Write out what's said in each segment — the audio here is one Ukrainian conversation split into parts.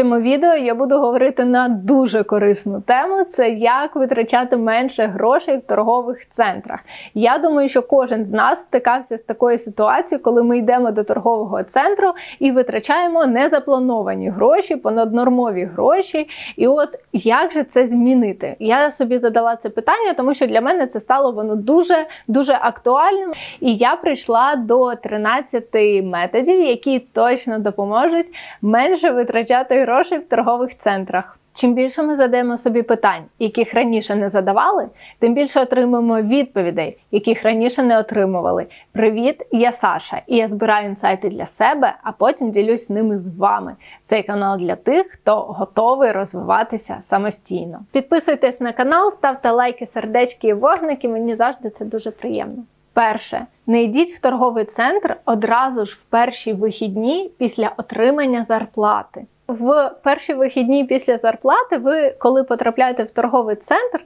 цьому відео я буду говорити на дуже корисну тему: це як витрачати менше грошей в торгових центрах. Я думаю, що кожен з нас стикався з такою ситуацією, коли ми йдемо до торгового центру і витрачаємо незаплановані гроші, понаднормові гроші. І от як же це змінити? Я собі задала це питання, тому що для мене це стало воно дуже дуже актуальним. І я прийшла до 13 методів, які точно допоможуть менше витрачати грошей в торгових центрах. Чим більше ми задаємо собі питань, яких раніше не задавали, тим більше отримуємо відповідей, яких раніше не отримували. Привіт, я Саша, і я збираю інсайти для себе, а потім ділюсь ними з вами. Цей канал для тих, хто готовий розвиватися самостійно. Підписуйтесь на канал, ставте лайки, сердечки і вогники. Мені завжди це дуже приємно. Перше, не йдіть в торговий центр одразу ж в перші вихідні після отримання зарплати. В перші вихідні після зарплати, ви, коли потрапляєте в торговий центр,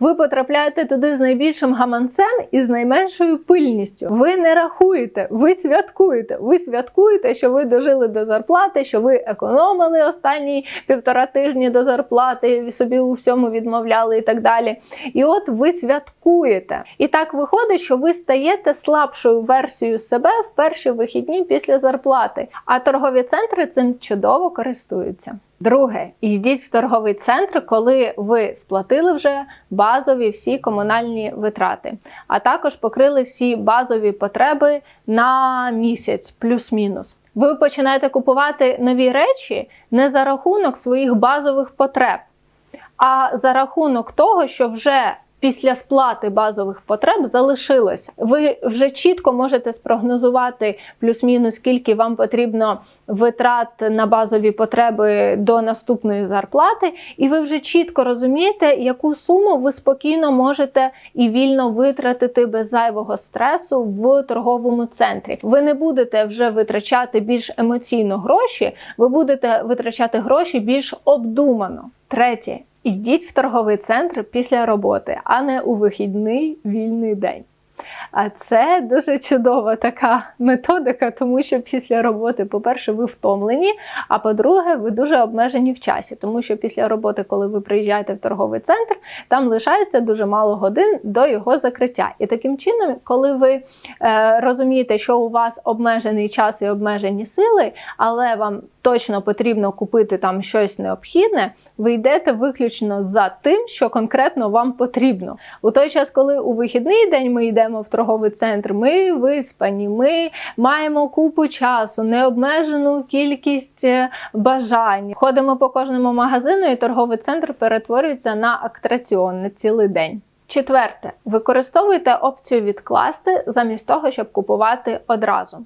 ви потрапляєте туди з найбільшим гаманцем і з найменшою пильністю. Ви не рахуєте, ви святкуєте. Ви святкуєте, що ви дожили до зарплати, що ви економили останні півтора тижні до зарплати, собі у всьому відмовляли і так далі. І от ви святкуєте. І так виходить, що ви стаєте слабшою версією себе в перші вихідні після зарплати. А торгові центри цим чудово користуються. Друге, йдіть в торговий центр, коли ви сплатили вже базові всі комунальні витрати, а також покрили всі базові потреби на місяць, плюс-мінус. Ви починаєте купувати нові речі не за рахунок своїх базових потреб, а за рахунок того, що вже Після сплати базових потреб залишилося. Ви вже чітко можете спрогнозувати плюс-мінус, скільки вам потрібно витрат на базові потреби до наступної зарплати, і ви вже чітко розумієте, яку суму ви спокійно можете і вільно витратити без зайвого стресу в торговому центрі. Ви не будете вже витрачати більш емоційно гроші, ви будете витрачати гроші більш обдумано. Третє. Йдіть в торговий центр після роботи, а не у вихідний вільний день. А це дуже чудова така методика, тому що після роботи, по-перше, ви втомлені, а по-друге, ви дуже обмежені в часі, тому що після роботи, коли ви приїжджаєте в торговий центр, там лишається дуже мало годин до його закриття. І таким чином, коли ви е, розумієте, що у вас обмежений час і обмежені сили, але вам точно потрібно купити там щось необхідне, ви йдете виключно за тим, що конкретно вам потрібно. У той час, коли у вихідний день ми йдемо в торговий центр, ми виспані, ми маємо купу часу, необмежену кількість е, бажань. Ходимо по кожному магазину, і торговий центр перетворюється на актраціон на цілий день. Четверте, використовуйте опцію відкласти замість того, щоб купувати одразу.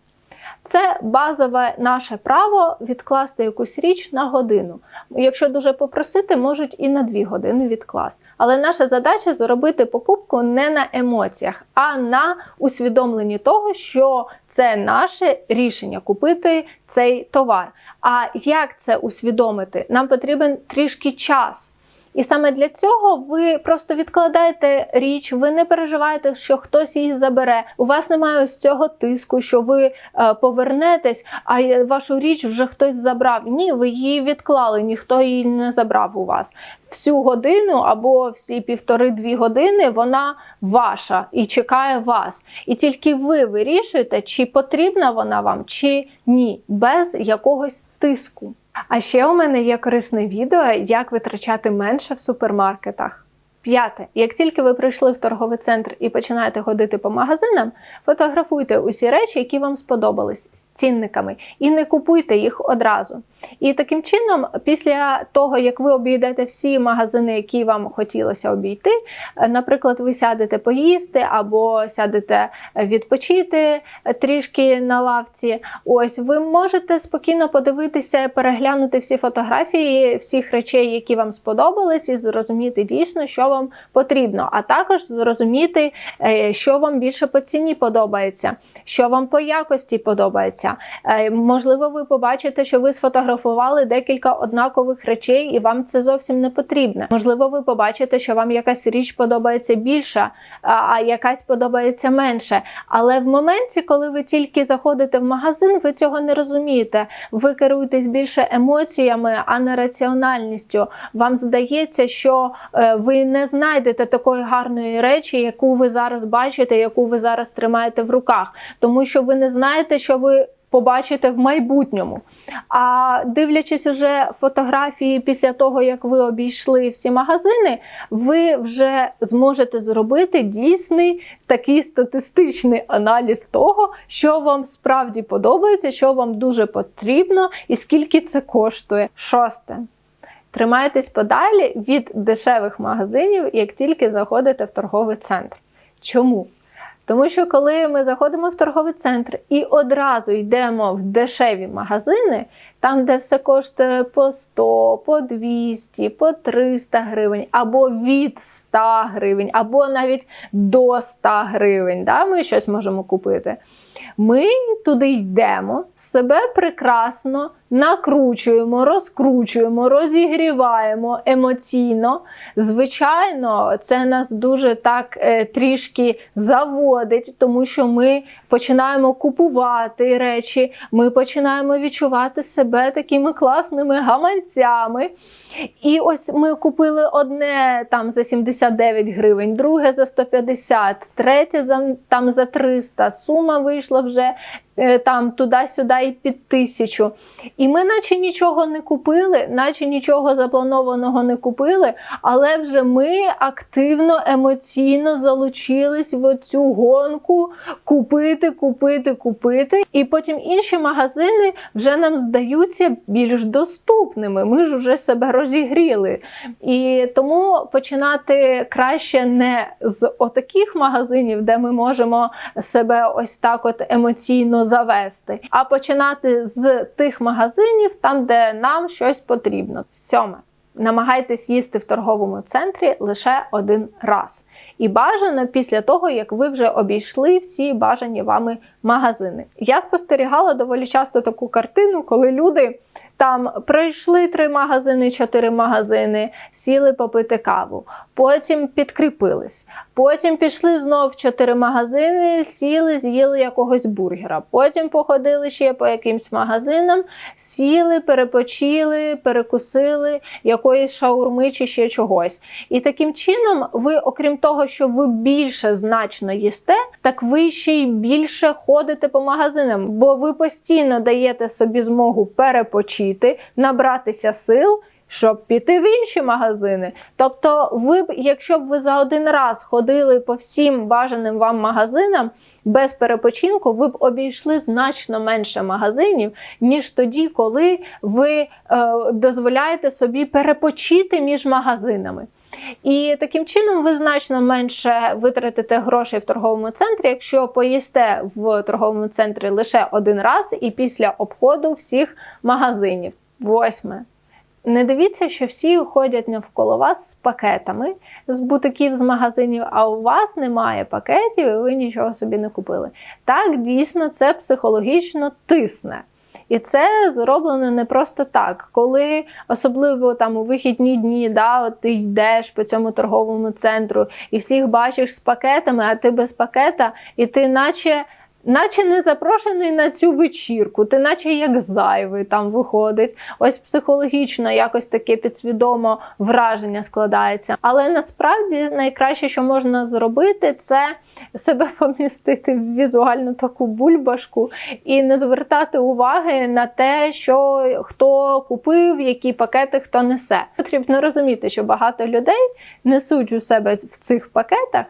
Це базове наше право відкласти якусь річ на годину. Якщо дуже попросити, можуть і на дві години відкласти. Але наша задача зробити покупку не на емоціях, а на усвідомленні того, що це наше рішення купити цей товар. А як це усвідомити? Нам потрібен трішки час. І саме для цього ви просто відкладаєте річ, ви не переживаєте, що хтось її забере. У вас немає ось цього тиску, що ви е, повернетесь, а вашу річ вже хтось забрав. Ні, ви її відклали, ніхто її не забрав у вас. Всю годину або всі півтори-дві години вона ваша і чекає вас. І тільки ви вирішуєте, чи потрібна вона вам, чи ні, без якогось тиску. А ще у мене є корисне відео, як витрачати менше в супермаркетах. П'яте, як тільки ви прийшли в торговий центр і починаєте ходити по магазинам, фотографуйте усі речі, які вам сподобались з цінниками, і не купуйте їх одразу. І таким чином, після того, як ви обійдете всі магазини, які вам хотілося обійти, наприклад, ви сядете поїсти або сядете відпочити трішки на лавці, ось ви можете спокійно подивитися, переглянути всі фотографії всіх речей, які вам сподобались, і зрозуміти дійсно, що вам потрібно, а також зрозуміти, е, що вам більше по ціні подобається, що вам по якості подобається. Е, Можливо, ви побачите, що ви сфотографували декілька однакових речей, і вам це зовсім не потрібно. Можливо, ви побачите, що вам якась річ подобається більша, а а якась подобається менше. Але в моменті, коли ви тільки заходите в магазин, ви цього не розумієте. Ви керуєтесь більше емоціями, а не раціональністю. Вам здається, що е, ви не знайдете такої гарної речі, яку ви зараз бачите, яку ви зараз тримаєте в руках, тому що ви не знаєте, що ви. Побачите в майбутньому. А дивлячись уже фотографії після того, як ви обійшли всі магазини, ви вже зможете зробити дійсний такий статистичний аналіз того, що вам справді подобається, що вам дуже потрібно і скільки це коштує. Шосте. Тримайтесь подалі від дешевих магазинів, як тільки заходите в торговий центр. Чому? Тому що коли ми заходимо в торговий центр і одразу йдемо в дешеві магазини, там, де все коштує по 100, по 200, по 300 гривень, або від 100 гривень, або навіть до 100 гривень, да, ми щось можемо купити. Ми туди йдемо, себе прекрасно накручуємо, розкручуємо, розігріваємо емоційно. Звичайно, це нас дуже так е, трішки заводить, тому що ми починаємо купувати речі, ми починаємо відчувати себе такими класними гаманцями. І ось ми купили одне там за 79 гривень, друге за 150, третє за там за 300. Сума вийшла вже там туди-сюди і під тисячу. І ми, наче нічого не купили, наче нічого запланованого не купили, але вже ми активно, емоційно залучились в цю гонку купити, купити, купити. І потім інші магазини вже нам здаються більш доступними. Ми ж вже себе розігріли. І тому починати краще не з отаких магазинів, де ми можемо себе ось так от емоційно завести, а починати з тих магазинів, там, де нам щось потрібно. Сьоме. Намагайтесь їсти в торговому центрі лише один раз. І бажано після того, як ви вже обійшли всі бажані вами магазини. Я спостерігала доволі часто таку картину, коли люди там пройшли три магазини, чотири магазини, сіли попити каву, потім підкріпились, потім пішли знов чотири магазини, сіли, з'їли якогось бургера. Потім походили ще по якимсь магазинам, сіли, перепочили, перекусили якоїсь шаурми чи ще чогось. І таким чином, ви, окрім того, що ви більше значно їсте, так ви ще й більше ходите по магазинам, бо ви постійно даєте собі змогу перепочити, набратися сил. Щоб піти в інші магазини. Тобто, ви б, якщо б ви за один раз ходили по всім бажаним вам магазинам без перепочинку, ви б обійшли значно менше магазинів, ніж тоді, коли ви е, дозволяєте собі перепочити між магазинами. І таким чином ви значно менше витратите грошей в торговому центрі, якщо поїсте в торговому центрі лише один раз і після обходу всіх магазинів. Восьме. Не дивіться, що всі ходять навколо вас з пакетами з бутиків, з магазинів, а у вас немає пакетів, і ви нічого собі не купили. Так, дійсно, це психологічно тисне. І це зроблено не просто так. Коли особливо там у вихідні дні, да, от ти йдеш по цьому торговому центру і всіх бачиш з пакетами, а ти без пакета, і ти наче. Наче не запрошений на цю вечірку, ти наче як зайвий там виходить. Ось психологічно якось таке підсвідомо враження складається. Але насправді найкраще, що можна зробити, це себе помістити в візуальну таку бульбашку і не звертати уваги на те, що хто купив, які пакети хто несе. Потрібно розуміти, що багато людей несуть у себе в цих пакетах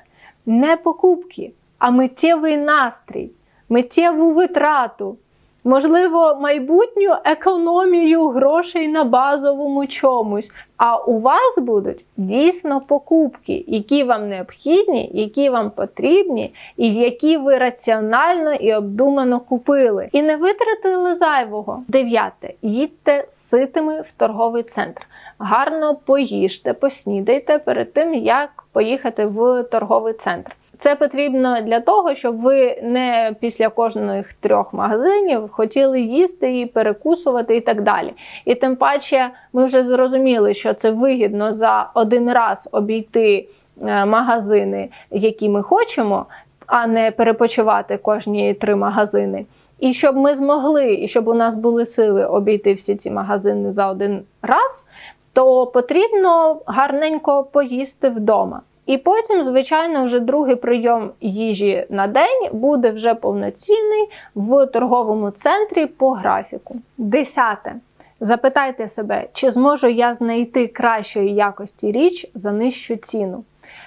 не покупки, а миттєвий настрій миттєву витрату. можливо, майбутню економію грошей на базовому чомусь. А у вас будуть дійсно покупки, які вам необхідні, які вам потрібні, і які ви раціонально і обдумано купили. І не витратили зайвого. Дев'яте. Їдьте ситими в торговий центр. Гарно поїжте, поснідайте перед тим, як поїхати в торговий центр. Це потрібно для того, щоб ви не після кожних трьох магазинів хотіли їсти і перекусувати і так далі. І тим паче, ми вже зрозуміли, що це вигідно за один раз обійти е, магазини, які ми хочемо, а не перепочивати кожні три магазини. І щоб ми змогли, і щоб у нас були сили обійти всі ці магазини за один раз, то потрібно гарненько поїсти вдома. І потім, звичайно, вже другий прийом їжі на день буде вже повноцінний в торговому центрі по графіку. Десяте. Запитайте себе, чи зможу я знайти кращої якості річ за нижчу ціну.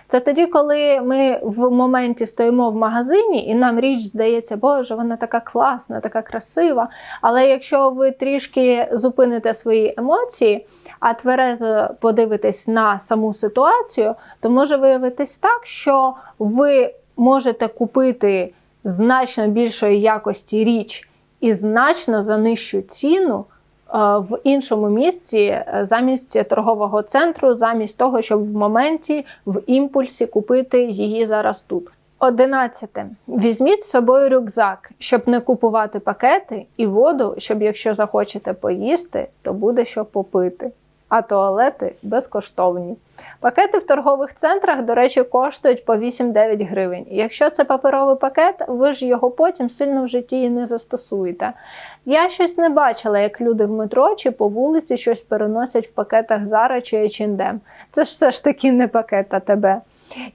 Це тоді, коли ми в моменті стоїмо в магазині, і нам річ здається, Боже, вона така класна, така красива. Але якщо ви трішки зупините свої емоції, а тверезо подивитесь на саму ситуацію, то може виявитись так, що ви можете купити значно більшої якості річ і значно за нижчу ціну. е, В іншому місці е, замість торгового центру, замість того, щоб в моменті в імпульсі купити її зараз тут. Одинадцяте. Візьміть з собою рюкзак, щоб не купувати пакети і воду, щоб якщо захочете поїсти, то буде що попити. А туалети безкоштовні. Пакети в торгових центрах, до речі, коштують по 8-9 гривень. Якщо це паперовий пакет, ви ж його потім сильно в житті і не застосуєте. Я щось не бачила, як люди в метро чи по вулиці щось переносять в пакетах Zara чи H&M. Це ж все ж таки не пакет АТБ.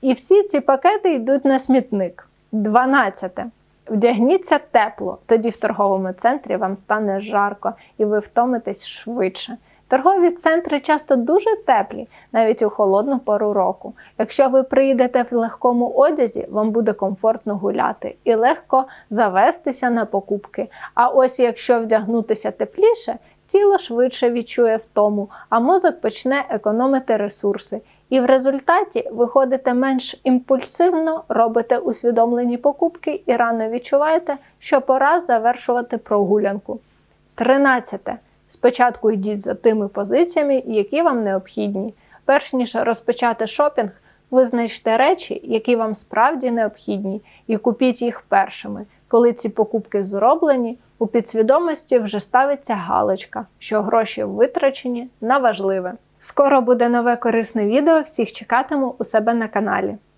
І всі ці пакети йдуть на смітник. 12. Вдягніться тепло, тоді в торговому центрі вам стане жарко і ви втомитесь швидше. Торгові центри часто дуже теплі, навіть у холодну пору року. Якщо ви приїдете в легкому одязі, вам буде комфортно гуляти і легко завестися на покупки. А ось якщо вдягнутися тепліше, тіло швидше відчує втому, а мозок почне економити ресурси. І в результаті виходите менш імпульсивно, робите усвідомлені покупки і рано відчуваєте, що пора завершувати прогулянку. 13. Спочатку йдіть за тими позиціями, які вам необхідні. Перш ніж розпочати шопінг, визначте речі, які вам справді необхідні, і купіть їх першими. Коли ці покупки зроблені, у підсвідомості вже ставиться галочка, що гроші витрачені на важливе. Скоро буде нове корисне відео. Всіх чекатиму у себе на каналі.